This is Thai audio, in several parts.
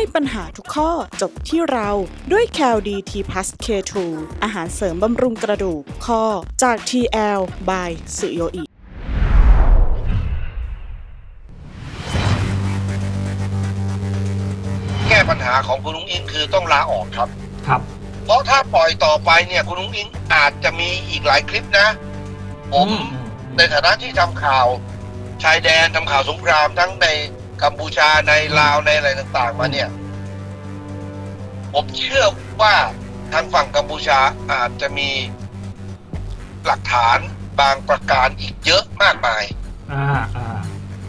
ให้ปัญหาทุกข้อจบที่เราด้วย c a l d t p l u s K2 อาหารเสริมบำรุงกระดูกข้อจาก TL by สุโยอิแก้ปัญหาของคุณลุงอิงคือต้องลาออกครับ ครับ เพราะถ้าปล่อยต่อไปเนี่ยคุณลุงอิงอาจจะมีอีกหลายคลิปนะ ผมในฐานะที่ทำข่าวชายแดนทำข่าวสงครามทั้งใน กัมพูชาในลาวในอะไรต่างๆ มาเนี่ย ผมเชื่อว่าทางฝั่งกัมพูชาอาจจะมีหลักฐานบางประการอีกเยอะมากมายอ่าอ่า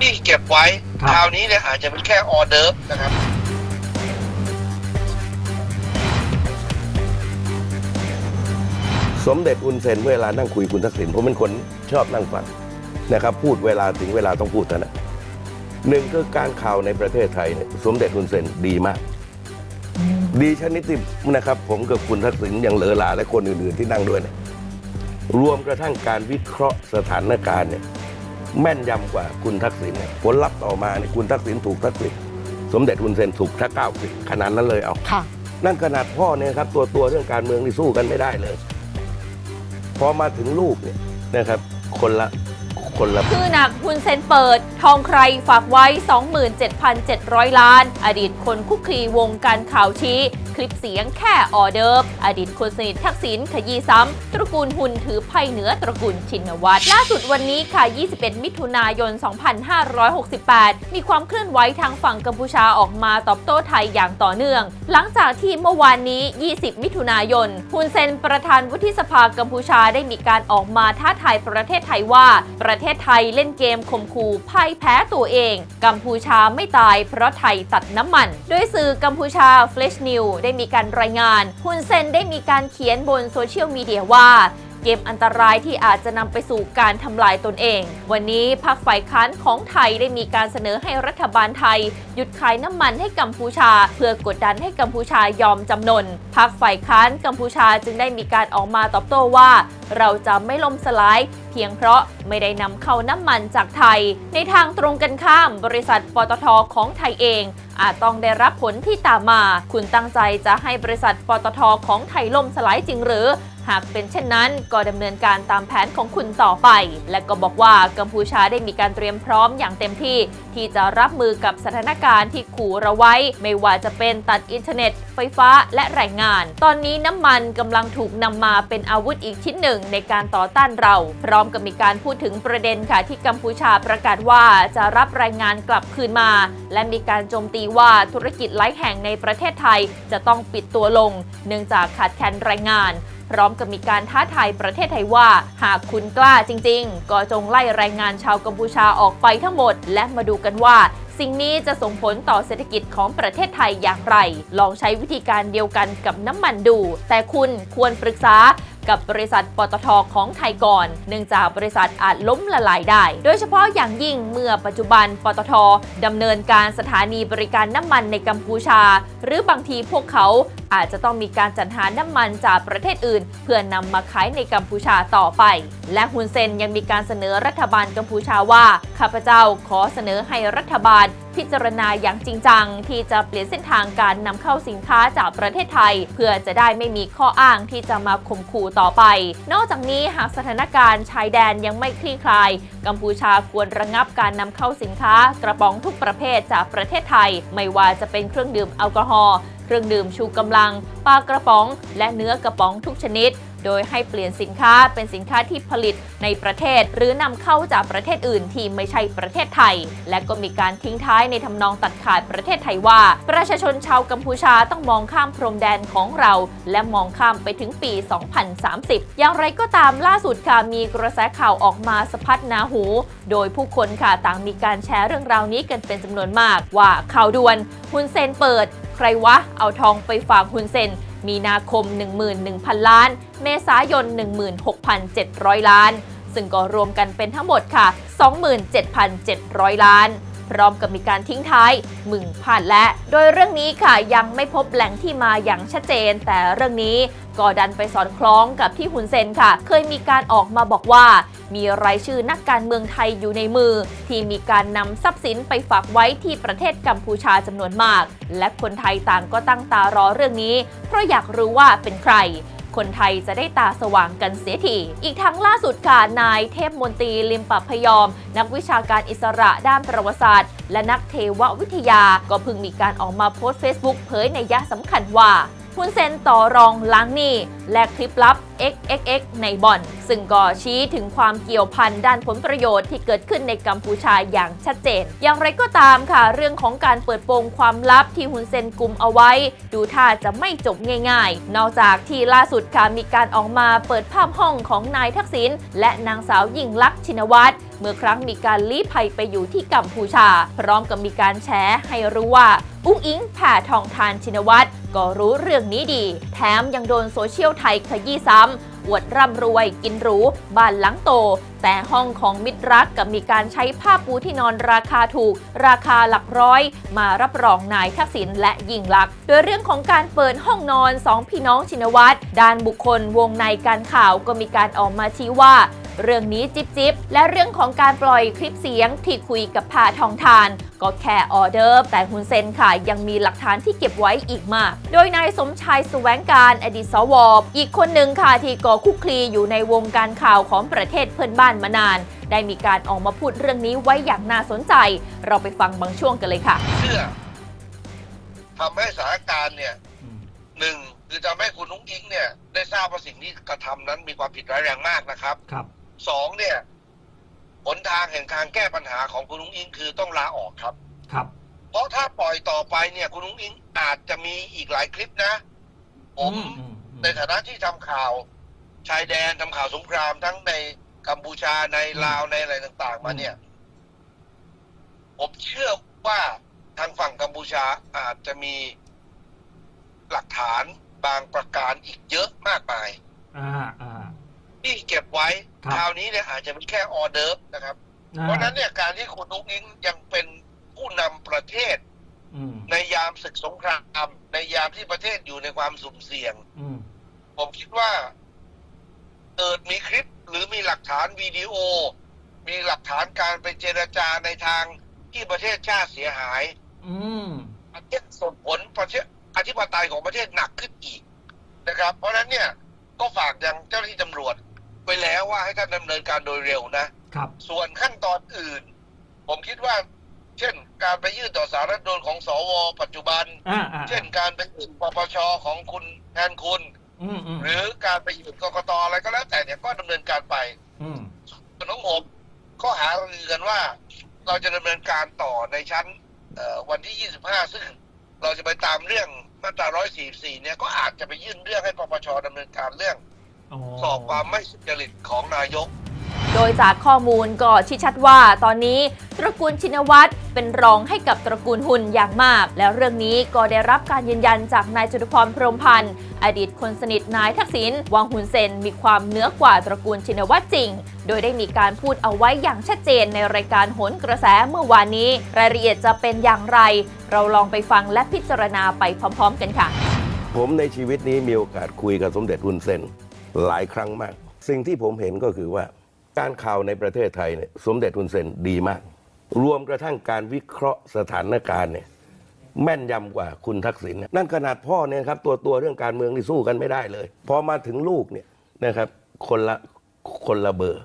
ที่เก็บไว้ครับ คราวนี้เนี่ยอาจจะเป็นแค่ออเดิร์ฟนะครับ สมเด็จอุนเซนเวลานั่งคุยคุณทักษิณผมเป็นคนชอบนั่งฟังนะครับ พูดเวลาถึงเวลาต้องพูดเท่านั้น หนึ่งคือการข่าวในประเทศไทยเนี่ยสมเด็จอุนเซนดีมาก ดีชนิดที่นะครับ ผมกับคุณทักษิณยังเหลือหลาและคนอื่นๆที่นั่งด้วยเนี่ยรวมกระทั่งการวิเคราะห์สถานการณ์เนี่ยแม่นยำกว่าคุณทักษิณเนี่ยผลลัพธ์ต่อมาเนี่ยคุณทักษิณถูกทักษิณสมเด็จอุนเซนถูกทักเก้าสิบขนาดนั้นเลยเอาค่ะนั่นขนาดพ่อเนี่ยครับตัวตัวเรื่องการเมืองที่สู้กันไม่ได้เลย พอมาถึงลูกเนี่ยนะครับ คนละ คนละคือหนักหุนเซนเปิด ทองใครฝากไว้ 27,700 ล้าน อดีตคนคุกคีวงการข่าวชี้ คลิปเสียงแค่ออเดิร์อดีตคนสนิททักษิณขยี้ซ้ำ ตระกูลหุนถือไพ่เหนือตระกูลชินวัตรล่าสุดวันนี้ค่ะ 21 มิถุนายน 2568 มีความเคลื่อนไหวทางฝั่งกัมพูชาออกมาตอบโต้ไทยอย่างต่อเนื่อง หลังจากที่เมื่อวานนี้ 20 มิถุนายนฮุนเซนประธานวุฒิสภากัมพูชาได้มีการออกมาท้าทายประเทศไทยว่าประเทศไทยเล่นเกมข่มขู่พ่ายแพ้ตัวเอง กัมพูชาไม่ตายเพราะไทยตัดน้ำมัน โดยสื่อกัมพูชา Flash New ได้มีการรายงานฮุนเซนได้มีการเขียนบนโซเชียลมีเดียว่าเกมอันตรายที่อาจจะนำไปสู่การทำลายตนเอง วันนี้พรรคฝ่ายค้านของไทยได้มีการเสนอให้รัฐบาลไทย หยุดขายน้ำมันให้กัมพูชา เพื่อกดดันให้กัมพูชายอมจำนนพรรคฝ่ายค้านกัมพูชาจึงได้มีการออกมาตอบโต้ว่า เราจะไม่ล่มสลาย เพียงเพราะไม่ได้นำเข้าน้ำมันจากไทย ในทางตรงกันข้าม บริษัทปตทของไทยเอง อาจต้องได้รับผลที่ตามมา คุณตั้งใจจะให้บริษัทปตทของไทยล่มสลายจริงหรือหากเป็นเช่นนั้นก็ดำเนินการตามแผนของคุณต่อไป และก็บอกว่ากัมพูชาได้มีการเตรียมพร้อมอย่างเต็มที่ ที่จะรับมือกับสถานการณ์ที่ขู่เราไว้ ไม่ว่าจะเป็นตัดอินเทอร์เน็ต ไฟฟ้าและแรงงาน ตอนนี้น้ำมันกำลังถูกนำมาเป็นอาวุธอีกชิ้นหนึ่งในการต่อต้านเรา พร้อมกับมีการพูดถึงประเด็นค่ะที่กัมพูชาประกาศว่าจะรับแรงงานกลับคืนมา และมีการโจมตีว่าธุรกิจหลายแห่งในประเทศไทยจะต้องปิดตัวลง เนื่องจากขาดแคลนแรงงานพร้อมกับมีการท้าทายประเทศไทยว่า หากคุณกล้าจริง ๆ ก็จงไล่แรงงานชาวกัมพูชาออกไปทั้งหมด และมาดูกันว่า สิ่งนี้จะส่งผลต่อเศรษฐกิจของประเทศไทยอย่างไร ลองใช้วิธีการเดียวกันกับน้ำมันดู แต่คุณควรปรึกษา กับบริษัทปตทของไทยก่อน เนื่องจากบริษัทอาจล้มละลายได้ โดยเฉพาะอย่างยิ่งเมื่อปัจจุบันปตทดำเนินการสถานีบริการน้ำมันในกัมพูชา หรือบางทีพวกเขาอาจจะต้องมีการจัดหาน้ำมันจากประเทศอื่น เพื่อนำมาขายในกัมพูชาต่อไป และฮุนเซนยังมีการเสนอรัฐบาลกัมพูชาว่าข้าพเจ้าขอเสนอให้รัฐบาล พิจารณาอย่างจริงจัง ที่จะเปลี่ยนเส้นทางการนำเข้าสินค้าจากประเทศไทย เพื่อจะได้ไม่มีข้ออ้างที่จะมาข่มขู่ต่อไป นอกจากนี้หากสถานการณ์ชายแดนยังไม่คลี่คลาย กัมพูชาควรระงับการนำเข้าสินค้ากระป๋องทุกประเภทจากประเทศไทย ไม่ว่าจะเป็นเครื่องดื่มแอลกอฮอล์เครื่องดื่มชูกำลังปลากระป๋อง และเนื้อกระป๋องทุกชนิด โดยให้เปลี่ยนสินค้าเป็นสินค้าที่ผลิตในประเทศ หรือนำเข้าจากประเทศอื่นที่ไม่ใช่ประเทศไทย และก็มีการทิ้งท้ายในทำนองตัดขาดประเทศไทยว่า ประชาชนชาวกัมพูชาต้องมองข้ามพรมแดนของเรา และมองข้ามไปถึงปี 2030 อย่างไรก็ตามล่าสุดค่ะมีกระแสข่าวออกมาสะพัดนาหู โดยผู้คนค่ะต่างมีการแชร์เรื่องราวนี้กันเป็นจำนวนมากว่าข่าวด่วนฮุนเซนเปิด ใครวะเอาทองไปฝากฮุนเซน มีนาคม 11,000 ล้าน เมษายน 16,700 ล้าน ซึ่งก็รวมกันเป็นทั้งหมดค่ะ 27,700 ล้าน พร้อมกับมีการทิ้งท้ายมึงผ่านและ โดยเรื่องนี้ค่ะยังไม่พบแหล่งที่มาอย่างชัดเจน แต่เรื่องนี้ก็ดันไปสอดคล้องกับที่ฮุนเซนค่ะ เคยมีการออกมาบอกว่า มีรายชื่อนักการเมืองไทยอยู่ในมือ ที่มีการนำทรัพย์สินไปฝากไว้ที่ประเทศกัมพูชาจำนวนมาก และคนไทยต่างก็ตั้งตารอเรื่องนี้ เพราะอยากรู้ว่าเป็นใคร คนไทยจะได้ตาสว่างกันเสียทีอีกทั้งล่าสุดค่ะนายเทพมนตรีลิมปพยอม นักวิชาการอิสระด้านประวัติศาสตร์ และนักเทววิทยาก็เพิ่งมีการออกมาโพสต์ Facebook เผยในยะสำคัญว่า คุณเซนต่อรองล้างหนี้และคลิปลับ XXX ในบ่อน ซึ่งก็ชี้ถึงความเกี่ยวพันด้านผลประโยชน์ที่เกิดขึ้นในกัมพูชาอย่างชัดเจน อย่างไรก็ตามค่ะ เรื่องของการเปิดโปงความลับที่ฮุนเซนกลุ่มเอาไว้ ดูท่าจะไม่จบง่ายๆ นอกจากที่ล่าสุดค่ะมีการออกมาเปิดภาพห้องของนายทักษิณและนางสาวยิ่งลักษณ์ชินวัตร เมื่อครั้งมีการลี้ภัยไปอยู่ที่กัมพูชา พร้อมกับมีการแชร์ให้รู้ว่า อุ้งอิงแผ่ทองทานชินวัตรก็รู้เรื่องนี้ดี แถมยังโดนโซเชียลไทยขยี้ซ้ำอวดร่ำรวยกินหรู บ้านหลังโต แต่ห้องของมิตรรักกับมีการใช้ผ้าปูที่นอนราคาถูก ราคาหลักร้อย มารับรองนายทักษิณและยิ่งลักษณ์โดยเรื่องของการเปิดห้องนอนสองพี่น้องชินวัตรด้านบุคคลวงในการข่าวก็มีการออกมาชี้ว่า เรื่องนี้จิบจิบและเรื่องของการปล่อยคลิปเสียงที่คุยกับพาทองทาน ก็แค่ออเดอร์ฟแต่ฮุนเซนค่ะยังมีหลักฐานที่เก็บไว้อีกมาก โดยนายสมชายแสวงการอดีตสวอีกคนหนึ่งค่ะที่ก่อคุกคลีอยู่ในวงการข่าวของประเทศเพื่อนบ้านมานาน ได้มีการออกมาพูดเรื่องนี้ไว้อย่างน่าสนใจ เราไปฟังบางช่วงกันเลยค่ะเพื่อทำให้สถานการณ์เนี่ยหนึ่งคือทำให้คุณนุ้งอิงเนี่ย ได้ทราบว่าสิ่งที่กระทำนั้นมีความผิดร้ายแรงมากนะครับ ครับ สองเนี่ยหนทางแห่งทางแก้ปัญหาของคุณนุ้งอิงคือต้องลาออกครับ ครับ เพราะถ้าปล่อยต่อไปเนี่ย คุณนุ้งอิงอาจจะมีอีกหลายคลิปนะ ผมอือืมในฐานะที่ทำข่าวชายแดนทำข่าวสงครามทั้งในกัมพูชาในลาวในอะไรต่าง ๆ มาเนี่ย ผมเชื่อว่าทางฝั่งกัมพูชาอาจจะมีหลักฐานบางประการอีกเยอะมากมาย อ่าอ่า ที่เก็บไว้ครับคราวนี้เนี่ยอาจจะเป็นแค่ออเดิร์ฟนะครับอ่าเพราะฉะนั้นเนี่ยการที่คุณนุ้งอิงยังเป็นผู้นำประเทศอืมในยามศึกสงครามในยามที่ประเทศอยู่ในความสุ่มเสี่ยงอืมผมคิดว่าเกิดมีคลิปหรือมีหลักฐานวิดีโอ มีหลักฐานการไปเจรจาในทางที่ประเทศชาติเสียหาย อืมประเทศส่งผลประเทศอธิปไตยของประเทศหนักขึ้นอีกนะครับ เพราะฉะนั้นเนี่ยก็ฝากยังเจ้าหน้าที่ตำรวจ ไปแล้วว่าให้ท่านดำเนินการโดยเร็วนะ ครับ ส่วนขั้นตอนอื่น ผมคิดว่า เช่น การไปยื่นต่อสารรัฐธรรมนูญของสว ปัจจุบัน อ่าอ่าเช่นการไปยื่นปปชของคุณแทนคุณ อืมอืมหรือการไปยื่นกกตอะไรก็แล้วแต่เนี่ยก็ดำเนินการไปอืมส่วนของผมก็หารือกันว่า เราจะดำเนินการต่อในชั้นเอ่อวันที่ 25 ซึ่ง เราจะไปตามเรื่องมาตรา 144 เนี่ยก็อาจจะไปยื่นเรื่องให้ปปชดำเนินการเรื่อง สอบความไม่สุจริตของนายก โดยจากข้อมูลก็ชี้ชัดว่าตอนนี้ตระกูลชินวัตรเป็นรองให้กับตระกูลหุนอย่างมาก แล้วเรื่องนี้ก็ได้รับการยืนยันจากนายจตุพรพรหมพันธ์อดีตคนสนิทนายทักษิณวังหุนเซนมีความเหนือกว่าตระกูลชินวัตรจริง โดยได้มีการพูดเอาไว้อย่างชัดเจนในรายการโหนกระแสเมื่อวานนี้ รายละเอียดจะเป็นอย่างไร เราลองไปฟังและพิจารณาไปพร้อม ๆ กันค่ะ ผมในชีวิตนี้มีโอกาสคุยกับสมเด็จอุนเซน หลายครั้งมาก สิ่งที่ผมเห็นก็คือว่า การข่าวในประเทศไทยเนี่ยสมเด็จทุนเซนดีมาก รวมกระทั่งการวิเคราะห์สถานการณ์เนี่ยแม่นยำกว่าคุณทักษิณนนั่นขนาดพ่อเนี่ยครับตัวตัวเรื่องการเมืองนี่สู้กันไม่ได้เลย พอมาถึงลูกเนี่ยนะครับคนละคนละเบอร์